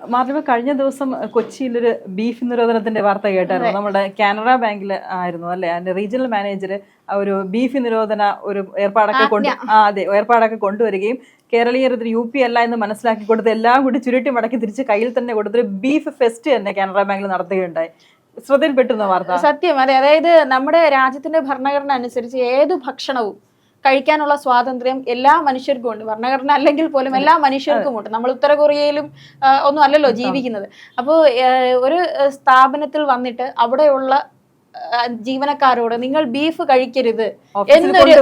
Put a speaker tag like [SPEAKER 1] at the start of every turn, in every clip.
[SPEAKER 1] മാർലിമ കഴിഞ്ഞ ദിവസം കൊച്ചിയിൽ ഒരു ബീഫ് നിരോധനത്തിന്റെ വാർത്ത കേട്ടായിരുന്നു. നമ്മുടെ കാനറ ബാങ്കിൽ ആയിരുന്നു അല്ലെ? അതിന്റെ റീജിയണൽ മാനേജർ ഒരു ബീഫ് നിരോധന ഒരു ഏർപ്പാടൊക്കെ കൊണ്ട് ആ അതെ ഏർപ്പാടൊക്കെ കൊണ്ടുവരികയും കേരളീയർ ഇത് യു പി അല്ല എന്ന് മനസ്സിലാക്കി കൊടുത്ത് എല്ലാം കൂടി ചുരുട്ടി മടക്കി തിരിച്ച് കയ്യിൽ തന്നെ കൊടുത്തൊരു ബീഫ് ഫെസ്റ്റ് തന്നെ കാനറ ബാങ്കിൽ നടത്തുകയുണ്ടായി. ശ്രദ്ധയിൽപ്പെട്ടുന്ന വാർത്ത.
[SPEAKER 2] സത്യം. അതെ അതായത് നമ്മുടെ രാജ്യത്തിന്റെ ഭരണഘടന അനുസരിച്ച് ഏത് ഭക്ഷണവും കഴിക്കാനുള്ള സ്വാതന്ത്ര്യം എല്ലാ മനുഷ്യർക്കും ഉണ്ട്. ഭരണഘടന അല്ലെങ്കിൽ പോലും എല്ലാ മനുഷ്യർക്കും ഉണ്ട്. നമ്മൾ ഉത്തര കൊറിയയിലും ഒന്നും അല്ലല്ലോ ജീവിക്കുന്നത്. അപ്പോൾ ഒരു സ്ഥാപനത്തിൽ വന്നിട്ട് അവിടെയുള്ള ജീവനക്കാരോട് നിങ്ങൾ ബീഫ് കഴിക്കരുത്. എന്നൊരു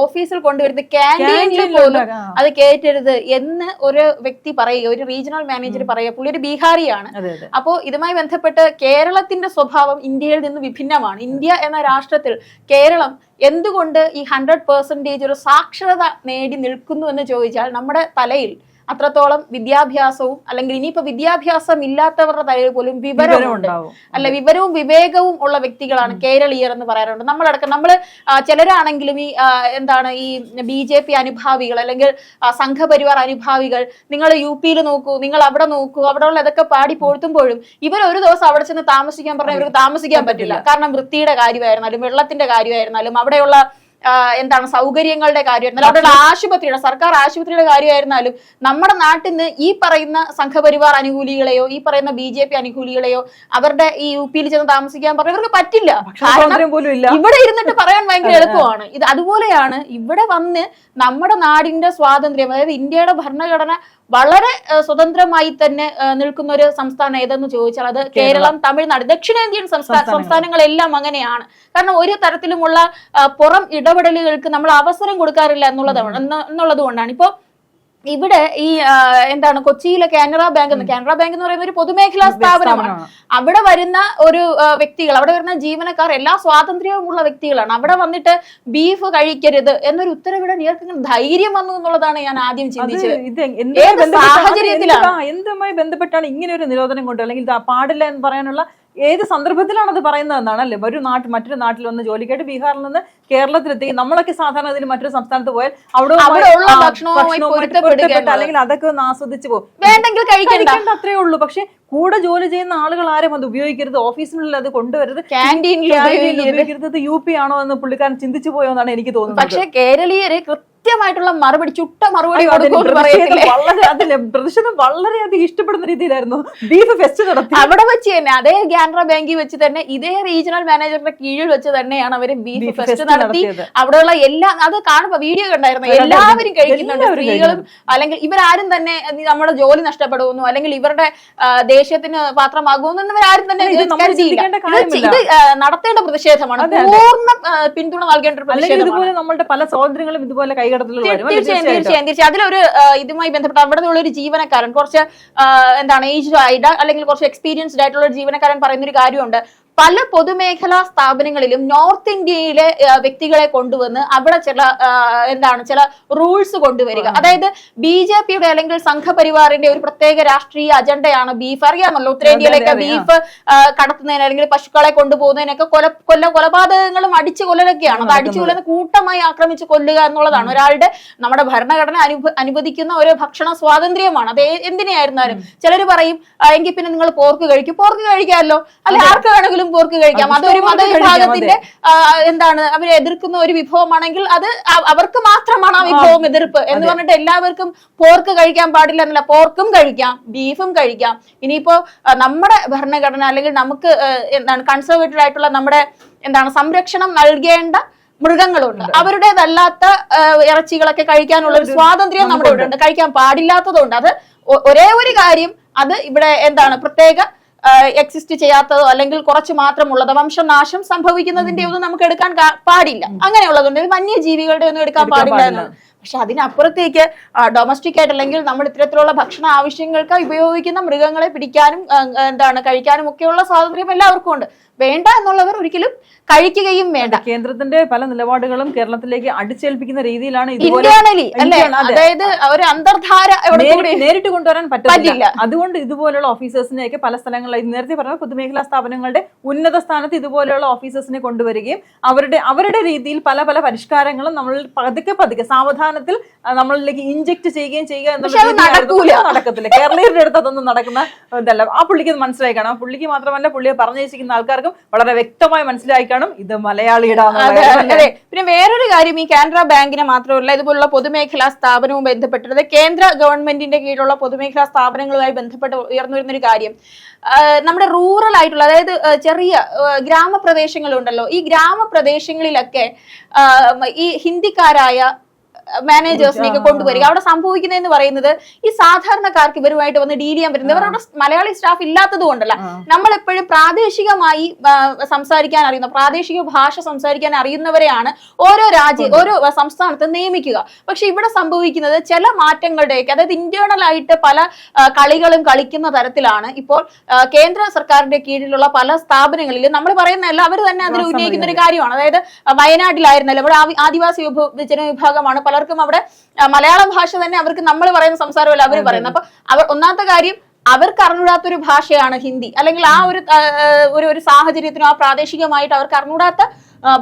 [SPEAKER 2] ഓഫീസിൽ കൊണ്ടുവരുന്നത്
[SPEAKER 1] ക്യാന്റീനിൽ
[SPEAKER 2] പോലും. അത് കേറ്റരുത് എന്ന് ഒരു വ്യക്തി പറയുക ഒരു റീജിയണൽ മാനേജർ പറയുക. പുള്ളി ഒരു ബീഹാറിയാണ്. അപ്പോൾ ഇതുമായി ബന്ധപ്പെട്ട് കേരളത്തിന്റെ സ്വഭാവം ഇന്ത്യയിൽ നിന്ന് വിഭിന്നമാണ്. ഇന്ത്യ എന്ന രാഷ്ട്രത്തിൽ കേരളം എന്തുകൊണ്ട് ഈ ഹൺഡ്രഡ് പെർസെന്റേജ് ഒരു സാക്ഷരത നേടി നിൽക്കുന്നു എന്ന് ചോദിച്ചാൽ നമ്മുടെ തലയിൽ അത്രത്തോളം വിദ്യാഭ്യാസവും അല്ലെങ്കിൽ ഇനിയിപ്പോ വിദ്യാഭ്യാസം ഇല്ലാത്തവരുടെ തലയിൽ പോലും
[SPEAKER 1] വിവരം
[SPEAKER 2] വിവരമുണ്ട്.
[SPEAKER 1] ഉണ്ടാവും
[SPEAKER 2] അല്ല വിവരവും വിവേകവും ഉള്ള വ്യക്തികളാണ് കേരളീയർ എന്ന് പറയാറുണ്ട്. നമ്മളടക്കം നമ്മൾ ചിലരാണെങ്കിലും ഈ എന്താണ് ഈ ബി ജെ പി അനുഭാവികൾ അല്ലെങ്കിൽ സംഘപരിവാർ അനുഭാവികൾ നിങ്ങൾ യു പിയിൽ നോക്കൂ നിങ്ങൾ അവിടെ നോക്കൂ അവിടെ ഉള്ള ഇതൊക്കെ പാടി പോഴ്ത്തുമ്പോഴും ഇവർ ഒരു ദിവസം അവിടെ ചെന്ന് താമസിക്കാൻ പറഞ്ഞാൽ ഇവർക്ക് താമസിക്കാൻ പറ്റില്ല. കാരണം വൃത്തിയുടെ കാര്യമായിരുന്നാലും വെള്ളത്തിന്റെ കാര്യമായിരുന്നാലും അവിടെയുള്ള എന്താണ് സൗകര്യങ്ങളുടെ കാര്യമായിരുന്നാലും അവിടെയുള്ള ആശുപത്രിയുടെ സർക്കാർ ആശുപത്രിയുടെ കാര്യമായിരുന്നാലും നമ്മുടെ നാട്ടിൽ നിന്ന് ഈ പറയുന്ന സംഘപരിവാർ അനുകൂലികളെയോ ഈ പറയുന്ന ബി ജെ പി അനുകൂലികളെയോ അവരുടെ ഈ യു പിയിൽ ചെന്ന് താമസിക്കാൻ പറഞ്ഞു ഇവർക്ക് പറ്റില്ല. ഇവിടെ ഇരുന്നിട്ട് പറയാൻ ഭയങ്കര എളുപ്പമാണ്. ഇത് അതുപോലെയാണ് ഇവിടെ വന്ന് നമ്മുടെ നാടിന്റെ സ്വാതന്ത്ര്യം അതായത് ഇന്ത്യയുടെ ഭരണഘടന വളരെ സ്വതന്ത്രമായി തന്നെ നിൽക്കുന്ന ഒരു സംസ്ഥാനം ഏതെന്ന് ചോദിച്ചാൽ അത് കേരളം. തമിഴ്നാട് ദക്ഷിണേന്ത്യൻ സംസ്ഥാന. സംസ്ഥാനങ്ങളെല്ലാം അങ്ങനെയാണ്. കാരണം ഒരു തരത്തിലുമുള്ള പുറം പുറം ഇടപെടലുകൾക്ക് നമ്മൾ അവസരം കൊടുക്കാറില്ല എന്നുള്ളതാണ്. എന്നുള്ളത് കൊണ്ടാണ് ഇപ്പോ ഇവിടെ ഈ എന്താണ് കൊച്ചിയിലെ കാനറ ബാങ്ക് എന്ന് കാനറ ബാങ്ക് എന്ന് പറയുന്ന ഒരു പൊതുമേഖലാ സ്ഥാപനമാണ്. അവിടെ വരുന്ന ഒരു വ്യക്തികൾ അവിടെ വരുന്ന ജീവനക്കാർ എല്ലാ സ്വാതന്ത്ര്യവും ഉള്ള വ്യക്തികളാണ്. അവിടെ വന്നിട്ട് ബീഫ് കഴിക്കരുത് എന്നൊരു ഉത്തരവിടാൻ ഇവർക്ക് ധൈര്യം വന്നു എന്നുള്ളതാണ് ഞാൻ ആദ്യം ചിന്തിച്ചത്.
[SPEAKER 1] ഇത് എന്തുമായി ബന്ധപ്പെട്ടാണ്?
[SPEAKER 2] സാഹചര്യത്തിലാണ്?
[SPEAKER 1] എന്തുമായി ബന്ധപ്പെട്ടാണ് ഇങ്ങനെ ഒരു നിരോധനം കൊണ്ട് അല്ലെങ്കിൽ പാടില്ല എന്ന് പറയാനുള്ള ഏത് സന്ദർഭത്തിലാണ് അത് പറയുന്നതെന്നാണ് അല്ലേ ഒരു നാട്ടിൽ മറ്റൊരു നാട്ടിൽ വന്ന് ജോലിക്കായിട്ട് ബീഹാറിൽ നിന്ന് കേരളത്തിലെത്തി നമ്മളൊക്കെ സാധാരണ ഇതിന് മറ്റൊരു സംസ്ഥാനത്ത് പോയാൽ അവിടെ അല്ലെങ്കിൽ അതൊക്കെ ഒന്ന് ആസ്വദിച്ചു പോകും
[SPEAKER 2] വേണ്ടെങ്കിൽ കഴിക്കണ്ട.
[SPEAKER 1] അത്രേ ഉള്ളൂ. പക്ഷെ കൂടെ ജോലി ചെയ്യുന്ന ആളുകൾ ആരും അത് ഉപയോഗിക്കരുത്. ഓഫീസിനുള്ളിൽ അത്
[SPEAKER 2] കൊണ്ടുവരുത്
[SPEAKER 1] ക്യാന്റീനിൽ ഉപയോഗിക്കരുത്. യു പി ആണോ എന്ന് പുള്ളിക്കാരൻ ചിന്തിച്ചു പോയോ എന്നാണ് എനിക്ക് തോന്നുന്നത്.
[SPEAKER 2] പക്ഷേ കേരളീയര് കൃത്യമായിട്ടുള്ള മറുപടി ചുട്ട മറുപടി
[SPEAKER 1] പ്രതിഷേധം വളരെയധികം ഇഷ്ടപ്പെടുന്ന രീതിയിലായിരുന്നു. ബീഫ് ഫെസ്റ്റ് നടത്തി.
[SPEAKER 2] അവിടെ വെച്ച് തന്നെ അതേ കാനറ ബാങ്കിൽ വെച്ച് തന്നെ ഇതേ റീജിയണൽ മാനേജറുടെ കീഴിൽ വെച്ച് തന്നെയാണ് അവർ ബീഫ് ഫെസ്റ്റ് നടത്തി. അവിടെയുള്ള എല്ലാ അത് കാണുമ്പോ വീഡിയോ കണ്ടായിരുന്നു
[SPEAKER 1] കണ്ടായിരുന്നു.
[SPEAKER 2] എല്ലാവരും കഴിക്കുന്നുണ്ട്. സ്ത്രീകളും അല്ലെങ്കിൽ ഇവരാരും തന്നെ നമ്മുടെ ജോലി നഷ്ടപ്പെടുമെന്നോ അല്ലെങ്കിൽ ഇവരുടെ ദേശത്തിന് ദേഷ്യത്തിന് പാത്രമാകുമെന്നൊന്നും ഇവരാരും തന്നെ
[SPEAKER 1] ഇത്
[SPEAKER 2] നടത്തേണ്ട പ്രതിഷേധമാണ്. പൂർണ പിന്തുണ നൽകേണ്ട ഒരു പ്രതിഷേധം
[SPEAKER 1] ഇതുപോലെ നമ്മളുടെ പല സ്വാതന്ത്ര്യങ്ങളും ഇതുപോലെ കൈകടത്തലുകൾ
[SPEAKER 2] തീർച്ചയായും തീർച്ചയായും തീർച്ചയായും. അതിലൊരു ഇതുമായി ബന്ധപ്പെട്ട് അവിടെ ഉള്ള ഒരു ജീവനക്കാരൻ കുറച്ച് എന്താണ് ഏജ് ആയിട്ട് അല്ലെങ്കിൽ കുറച്ച് എക്സ്പീരിയൻസ്ഡ് ആയിട്ടുള്ള ഒരു ജീവനക്കാരൻ പറയുന്ന ഒരു കാര്യമുണ്ട്. പല പൊതുമേഖലാ സ്ഥാപനങ്ങളിലും നോർത്ത് ഇന്ത്യയിലെ വ്യക്തികളെ കൊണ്ടുവന്ന് അവിടെ ചില എന്താണ് ചില റൂൾസ് കൊണ്ടുവരിക. അതായത് ബി ജെ പിയുടെ അല്ലെങ്കിൽ സംഘപരിവാറിന്റെ ഒരു പ്രത്യേക രാഷ്ട്രീയ അജണ്ടയാണ് ബീഫ്. അറിയാമല്ലോ ഉത്തരേന്ത്യയിലേക്ക് ബീഫ് കടത്തുന്നതിന് അല്ലെങ്കിൽ പശുക്കളെ കൊണ്ടുപോകുന്നതിനൊക്കെ കൊല കൊല്ല കൊലപാതകങ്ങളും അടിച്ചു കൊല്ലലൊക്കെയാണ്. അത് അടിച്ചു കൊല്ലുന്ന കൂട്ടമായി ആക്രമിച്ച് കൊല്ലുക എന്നുള്ളതാണ്. ഒരാളുടെ നമ്മുടെ ഭരണഘടന അനുഭ- അനുവദിക്കുന്ന ഒരു ഭക്ഷണ സ്വാതന്ത്ര്യമാണ്. അത് എന്തിനായിരുന്നാലും ചിലർ പറയും "ആ, എങ്കിൽ പിന്നെ നിങ്ങൾ പോർക്ക് കഴിക്കും. പോർക്ക് കഴിക്കാമല്ലോ. അല്ലെ ആർക്ക് വേണമെങ്കിലും പോർക്ക് കഴിക്കാം.
[SPEAKER 1] അത്
[SPEAKER 2] അതൊരു മതവിഭാഗത്തിന്റെ എന്താണ് അവരെ എതിർക്കുന്ന ഒരു വിഭവമാണെങ്കിൽ അത് അവർക്ക് മാത്രമാണ് ആ വിഭവം എതിർപ്പ്. എന്ന് പറഞ്ഞിട്ട് എല്ലാവർക്കും പോർക്ക് കഴിക്കാൻ പാടില്ല എന്നല്ല. പോർക്കും കഴിക്കാം ബീഫും കഴിക്കാം. ഇനിയിപ്പോ നമ്മുടെ ഭരണഘടന അല്ലെങ്കിൽ നമുക്ക് എന്താണ് കൺസർവേറ്റീവ് ആയിട്ടുള്ള നമ്മുടെ എന്താണ് സംരക്ഷണം നൽകേണ്ട മൃഗങ്ങളുണ്ട്. അവരുടേതല്ലാത്ത ഇറച്ചികളൊക്കെ കഴിക്കാനുള്ള ഒരു സ്വാതന്ത്ര്യം നമ്മുടെ ഇവിടെ ഉണ്ട് കഴിക്കാൻ പാടില്ലാത്തതുകൊണ്ട് അത് ഒരേ ഒരു കാര്യം അത് ഇവിടെ എന്താണ് പ്രത്യേക എക്സിസ്റ്റ് ചെയ്യാത്തതോ അല്ലെങ്കിൽ കുറച്ച് മാത്രമുള്ളത് വംശനാശം സംഭവിക്കുന്നതിന്റെ ഒന്നും നമുക്ക് എടുക്കാൻ പാടില്ല. അങ്ങനെയുള്ളതുണ്ട്. വന്യജീവികളുടെ ഒന്നും എടുക്കാൻ പാടില്ല
[SPEAKER 1] പാടില്ല.
[SPEAKER 2] എന്നുള്ളത് പക്ഷെ അതിനപ്പുറത്തേക്ക് ഡൊമസ്റ്റിക് ആയിട്ട് അല്ലെങ്കിൽ നമ്മൾ ഇത്തരത്തിലുള്ള ഭക്ഷണ ആവശ്യങ്ങൾക്ക് ഉപയോഗിക്കുന്ന മൃഗങ്ങളെ പിടിക്കാനും എന്താണ് കഴിക്കാനും ഒക്കെയുള്ള സ്വാതന്ത്ര്യം എല്ലാവർക്കും ഉണ്ട്. വേണ്ട എന്നുള്ളവർ ഒരിക്കലും കഴിക്കുകയും വേണ്ട.
[SPEAKER 1] കേന്ദ്രത്തിന്റെ പല നിലപാടുകളും കേരളത്തിലേക്ക് അടിച്ചേൽപ്പിക്കുന്ന രീതിയിലാണ് ഇതുപോലെ
[SPEAKER 2] ഇന്റേണലി അല്ലെ? അതായത് ഒരു അന്തർധാര
[SPEAKER 1] നേരിട്ട് കൊണ്ടുവരാൻ പറ്റില്ല. അതുകൊണ്ട് ഇതുപോലുള്ള ഓഫീസേഴ്സിനെയൊക്കെ പല സ്ഥലങ്ങളിൽ നേരത്തെ പറഞ്ഞ പൊതുമേഖലാ സ്ഥാപനങ്ങളുടെ ഉന്നത സ്ഥാനത്ത് ഇതുപോലെയുള്ള ഓഫീസേഴ്സിനെ കൊണ്ടുവരികയും അവരുടെ അവരുടെ രീതിയിൽ പല പല പരിഷ്കാരങ്ങളും നമ്മൾ പതുക്കെ പതുക്കെ സാവധാനം അടിസ്ഥാനത്തിൽ നമ്മളിലേക്ക് ഇഞ്ചെക്ട് ചെയ്യുകയും ചെയ്യുക എന്നുള്ള. നടക്കത്തില്ല. കേരളീയരുടെ അടുത്ത് അതൊന്നും നടക്കുന്ന ഇതല്ല. ആ പുള്ളിക്ക് അത് മനസ്സിലായി കാണാം. ആ പുള്ളിക്ക് മാത്രമല്ല പുള്ളിയെ പറഞ്ഞയച്ചിരിക്കുന്ന ആൾക്കാർക്കും വളരെ വ്യക്തമായി മനസ്സിലായി കാണും ഇത് മലയാളിയുടെ
[SPEAKER 2] അതെ പിന്നെ വേറൊരു കാര്യം ഈ കാനറ ബാങ്കിനെ മാത്രമല്ല ഇതുപോലുള്ള പൊതുമേഖലാ സ്ഥാപനവും ബന്ധപ്പെട്ടത് കേന്ദ്ര ഗവൺമെന്റിന്റെ കീഴിലുള്ള പൊതുമേഖലാ സ്ഥാപനങ്ങളുമായി ബന്ധപ്പെട്ട് ഉയർന്നു വരുന്നൊരു കാര്യം നമ്മുടെ റൂറൽ ആയിട്ടുള്ള അതായത് ചെറിയ ഗ്രാമപ്രദേശങ്ങളുണ്ടല്ലോ. ഈ ഗ്രാമപ്രദേശങ്ങളിലൊക്കെ ഈ ഹിന്ദിക്കാരായ മാനേജേഴ്സിനെയൊക്കെ കൊണ്ടുവരിക. അവിടെ സംഭവിക്കുന്നതെന്ന് പറയുന്നത് ഈ സാധാരണക്കാർക്ക് ഇവരുമായിട്ട് വന്ന് ഡീൽ ചെയ്യാൻ പറ്റുന്നത്. അവരുടെ മലയാളി സ്റ്റാഫ് ഇല്ലാത്തത് കൊണ്ടല്ല. നമ്മളെപ്പോഴും പ്രാദേശികമായി സംസാരിക്കാൻ അറിയുന്ന പ്രാദേശിക ഭാഷ സംസാരിക്കാൻ അറിയുന്നവരെയാണ് ഓരോ രാജ്യ ഓരോ സംസ്ഥാനത്ത് നിയമിക്കുക. പക്ഷെ ഇവിടെ സംഭവിക്കുന്നത് ചില മാറ്റങ്ങളുടെയൊക്കെ അതായത് ഇന്റേണൽ ആയിട്ട് പല കളികളും കളിക്കുന്ന തരത്തിലാണ് ഇപ്പോൾ കേന്ദ്ര സർക്കാരിന്റെ കീഴിലുള്ള പല സ്ഥാപനങ്ങളിലും നമ്മൾ പറയുന്നതല്ല അവർ തന്നെ അതിൽ ഉന്നയിക്കുന്ന ഒരു കാര്യമാണ്. അതായത് വയനാട്ടിലായിരുന്നല്ലോ ഇവിടെ ആദിവാസി വിഭാഗമാണ് ജനവിഭാഗമാണ് പലർക്കും അവിടെ മലയാളം ഭാഷ തന്നെ അവർക്ക് നമ്മൾ പറയുന്ന സംസാരമല്ല അവർ പറയുന്നത്. അപ്പൊ അവർ ഒന്നാമത്തെ കാര്യം അവർക്ക് അറിഞ്ഞൂടാത്തൊരു ഭാഷയാണ് ഹിന്ദി. അല്ലെങ്കിൽ ആ ഒരു ഒരു ഒരു സാഹചര്യത്തിനും ആ പ്രാദേശികമായിട്ട് അവർക്ക് അറിഞ്ഞൂടാത്ത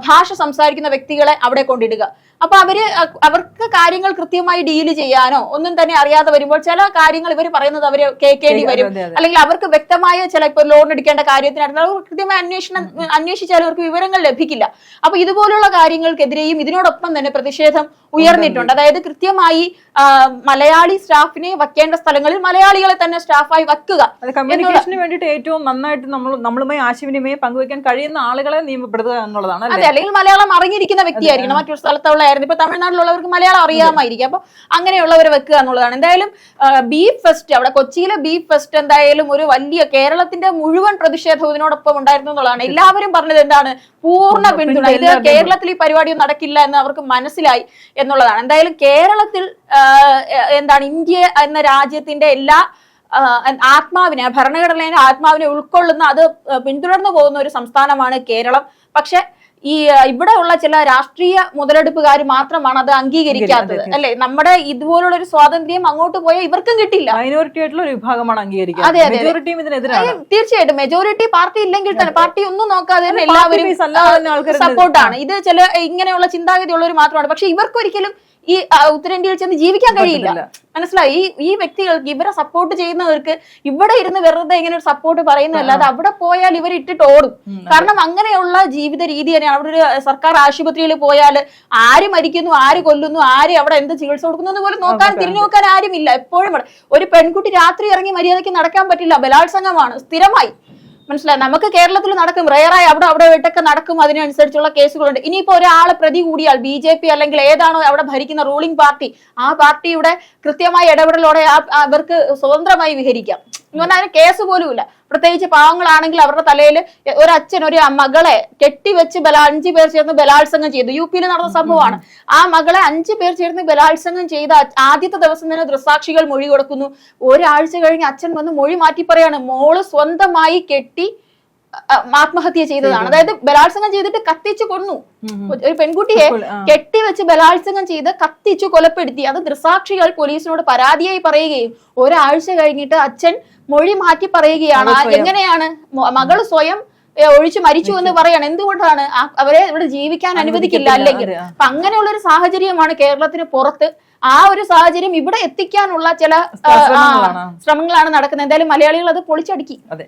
[SPEAKER 2] ഭാഷ സംസാരിക്കുന്ന വ്യക്തികളെ അവിടെ കൊണ്ടിടുക. അപ്പൊ അവർ അവർക്ക് കാര്യങ്ങൾ കൃത്യമായി ഡീൽ ചെയ്യാനോ ഒന്നും തന്നെ അറിയാതെ വരുമ്പോൾ ചില കാര്യങ്ങൾ ഇവർ പറയുന്നത് അവർ കേൾക്കേണ്ടി വരും. അല്ലെങ്കിൽ അവർക്ക് വ്യക്തമായ ചില ഇപ്പൊ ലോൺ എടുക്കേണ്ട കാര്യത്തിനായിരുന്നു അവർ കൃത്യമായ അന്വേഷണം അന്വേഷിച്ചാലും അവർക്ക് വിവരങ്ങൾ ലഭിക്കില്ല. അപ്പൊ ഇതുപോലുള്ള കാര്യങ്ങൾക്കെതിരെയും ഇതിനോടൊപ്പം തന്നെ പ്രതിഷേധം ഉയർന്നിട്ടുണ്ട്. അതായത് കൃത്യമായി മലയാളി സ്റ്റാഫിനെ വയ്ക്കേണ്ട സ്ഥലങ്ങളിൽ മലയാളികളെ തന്നെ സ്റ്റാഫായി
[SPEAKER 1] വയ്ക്കുക കമ്മ്യൂണിക്കേഷന് വേണ്ടിയിട്ട് ഏറ്റവും നന്നായിട്ട് നമ്മൾ നമ്മളുമായി ആശയവിനിമയം പങ്കുവയ്ക്കാൻ കഴിയുന്ന ആളുകളെ നിയമപ്പെടുത്തുക എന്നുള്ളതാണ്
[SPEAKER 2] അതെ
[SPEAKER 1] അല്ലേ
[SPEAKER 2] അല്ലെങ്കിൽ മലയാളം അറിഞ്ഞിരിക്കുന്ന വ്യക്തിയായിരിക്കണം. മറ്റൊരു സ്ഥലത്തുള്ളതായിരുന്നു ഇപ്പൊ തമിഴ്നാട്ടിലുള്ളവർക്ക് മലയാളം അറിയാമായിരിക്കും. അപ്പൊ അങ്ങനെയുള്ളവർ വെക്കുക എന്നുള്ളതാണ്. എന്തായാലും ബീഫ് ഫെസ്റ്റ് അവിടെ കൊച്ചിയിലെ ബീഫ് ഫെസ്റ്റ് എന്തായാലും ഒരു വലിയ കേരളത്തിന്റെ മുഴുവൻ പ്രതിഷേധവും ഇതിനോടൊപ്പം ഉണ്ടായിരുന്നു എന്നുള്ളതാണ്. എല്ലാവരും പറഞ്ഞത് എന്താണ്? പൂർണ പിന്തുണ. ഇത് കേരളത്തിൽ ഈ പരിപാടി നടക്കില്ല എന്ന് അവർക്ക് മനസ്സിലായി എന്നുള്ളതാണ്. എന്തായാലും കേരളത്തിൽ എന്താണ് ഇന്ത്യ എന്ന രാജ്യത്തിന്റെ എല്ലാ ആത്മാവിനെ ഭരണഘടനയുടെ ആത്മാവിനെ ഉൾക്കൊള്ളുന്ന അത് പിന്തുടർന്നു പോകുന്ന ഒരു സംസ്ഥാനമാണ് കേരളം. പക്ഷെ ഈ ഇവിടെ ഉള്ള ചില രാഷ്ട്രീയ മുതലെടുപ്പുകാർ മാത്രമാണ് അത് അംഗീകരിക്കാത്തത്. അല്ലെ? നമ്മുടെ ഇതുപോലുള്ള ഒരു സ്വാതന്ത്ര്യം അങ്ങോട്ട് പോയാൽ ഇവർക്കും കിട്ടില്ല.
[SPEAKER 1] മൈനോറിറ്റി ആയിട്ടുള്ള ഒരു വിഭാഗമാണ്
[SPEAKER 2] അതെ, അതെ, തീർച്ചയായിട്ടും. മെജോറിറ്റി പാർട്ടി ഇല്ലെങ്കിൽ തന്നെ പാർട്ടി ഒന്നും നോക്കാതെ തന്നെ എല്ലാവരും സപ്പോർട്ടാണ് ഇത് ചില ഇങ്ങനെയുള്ള ചിന്താഗതി ഉള്ളവർ മാത്രമാണ്. പക്ഷെ ഇവർക്കൊരിക്കലും ഈ ഉത്തരേന്ത്യയിൽ ചെന്ന് ജീവിക്കാൻ കഴിയില്ല. മനസ്സിലായി? ഈ ഈ വ്യക്തികൾക്ക് ഇവരെ സപ്പോർട്ട് ചെയ്യുന്നവർക്ക് ഇവിടെ ഇരുന്ന് വെറുതെ ഇങ്ങനെ ഒരു സപ്പോർട്ട് പറയുന്നതല്ലാതെ അവിടെ പോയാൽ ഇവർ ഇട്ടിട്ട് ഓടും. കാരണം അങ്ങനെയുള്ള ജീവിത രീതി തന്നെയാണ് അവിടെ ഒരു സർക്കാർ ആശുപത്രിയിൽ പോയാൽ ആര് മരിക്കുന്നു ആര് കൊല്ലുന്നു ആര് അവിടെ എന്ത് ചികിത്സ കൊടുക്കുന്നു പോലും നോക്കാൻ
[SPEAKER 1] നോക്കാൻ
[SPEAKER 2] തിരിഞ്ഞു നോക്കാൻ ആരുമില്ല. എപ്പോഴും ഒരു പെൺകുട്ടി രാത്രി ഇറങ്ങി മര്യാദയ്ക്ക് നടക്കാൻ പറ്റില്ല. ബലാത്സംഗമാണ്. സ്ഥിരമായി. മനസ്സിലായി? നമുക്ക് കേരളത്തിൽ നടക്കും. റയറായി അവിടെ അവിടെ വിട്ടൊക്കെ നടക്കും. അതിനനുസരിച്ചുള്ള കേസുകളുണ്ട്. ഇനിയിപ്പോ ഒരാളെ പ്രതി കൂടിയാൽ ബി ജെ പി അല്ലെങ്കിൽ ഏതാണോ അവിടെ ഭരിക്കുന്ന റൂളിംഗ് പാർട്ടി ആ പാർട്ടിയുടെ കൃത്യമായ ഇടപെടലോടെ അവർക്ക് സ്വതന്ത്രമായി വിഹരിക്കാം. എന്ന് പറഞ്ഞാൽ അതിന് കേസ് പോലുമില്ല. പ്രത്യേകിച്ച് പാവങ്ങളാണെങ്കിൽ അവരുടെ തലയിൽ ഒരു അച്ഛൻ ഒരു മകളെ കെട്ടിവെച്ച് ബല അഞ്ചു പേർ ചേർന്ന് ബലാത്സംഗം ചെയ്തു. യു പിയിൽ നടന്ന സംഭവമാണ്. ആ മകളെ അഞ്ചു പേർ ചേർന്ന് ബലാത്സംഗം ചെയ്ത ആദ്യത്തെ ദിവസം തന്നെ ദൃസാക്ഷികൾ മൊഴി കൊടുക്കുന്നു. ഒരാഴ്ച കഴിഞ്ഞ് അച്ഛൻ വന്ന് മൊഴി മാറ്റി പറയാണ് മോൾ സ്വന്തമായി കെട്ടി ആത്മഹത്യ ചെയ്തതാണ്. അതായത് ബലാത്സംഗം ചെയ്തിട്ട് കത്തിച്ചു കൊന്നു. ഒരു പെൺകുട്ടിയെ. കെട്ടിവെച്ച് ബലാത്സംഗം ചെയ്ത് കത്തിച്ചു കൊലപ്പെടുത്തി. അത് ദൃസാക്ഷികൾ പോലീസിനോട് പരാതിയായി പറയുകയും ഒരാഴ്ച കഴിഞ്ഞിട്ട് അച്ഛൻ മൊഴി മാറ്റി പറയുകയാണ്. എങ്ങനെയാണ് മകൾ മകൾ സ്വയം ഒഴിച്ചു മരിച്ചു എന്ന് പറയാണ്. എന്തുകൊണ്ടാണ് അവരെ ഇവിടെ ജീവിക്കാൻ അനുവദിക്കില്ല? അല്ലെങ്കിൽ അപ്പൊ അങ്ങനെയുള്ള ഒരു സാഹചര്യമാണ് കേരളത്തിന് പുറത്ത് ആ ഒരു സാഹചര്യം ഇവിടെ എത്തിക്കാനുള്ള ചില
[SPEAKER 1] ശ്രമങ്ങളാണ്.
[SPEAKER 2] ശ്രമങ്ങളാണ് നടക്കുന്നത്. എന്തായാലും മലയാളികൾ അത് പൊളിച്ചടുക്കി.
[SPEAKER 1] അതെ.